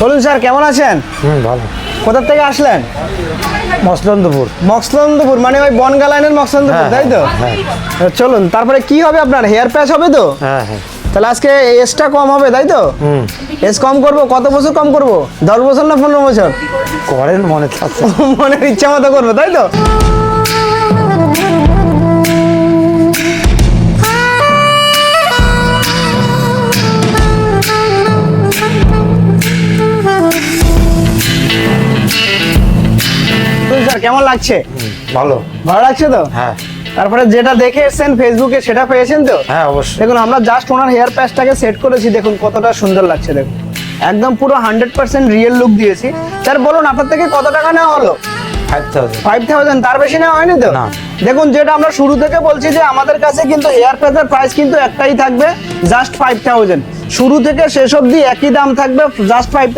বলুন স্যার কেমন আছেন? হুম ভালো। কোথা থেকে আসলেন? মসলন্দপুর। মকসলন্দপুর মানে ওই বনগা লাইনের মকসলন্দপুর হ্যাঁ, তাই তো? হ্যাঁ, চলুন তারপরে কি হবে আপনার? হেয়ার প্যাচ হবে তো? হ্যাঁ হ্যাঁ। তাহলে আজকে এজটা কম হবে তাই তো? এজ কম করব কত বছর কম করব? দশ বছর না পনেরো বছর? করেন মনে মনের ইচ্ছা মতো করব তাই তো? কেমন লাগছে? ভালো। ভালো লাগছে তো? হ্যাঁ। তারপরে যেটা দেখে এসেছেন ফেসবুকে সেটা পেয়েছেন তো? হ্যাঁ অবশ্যই। দেখুন আমরা জাস্ট ওনার হেয়ার প্যাচটাকে সেট করেছি দেখুন কতটা সুন্দর লাগছে দেখুন। একদম পুরো হান্ড্রেড পার্সেন্ট রিয়েল লুক দিয়েছি। স্যার বলুন আপনার থেকে কত টাকা নেওয়া হলো? ফাইভ থাউজেন্ড তার বেশি নেওয়া হয়নি তো? না। দেখুন যেটা আমরা শুরু থেকে বলছি যে আমাদের কাছে কিন্তু হেয়ার প্যাচের প্রাইস কিন্তু একটাই থাকবে জাস্ট ফাইভ থাউজেন্ড শুরু থেকে শেষ অবধি একই দাম থাকবে জাস্ট ফাইভ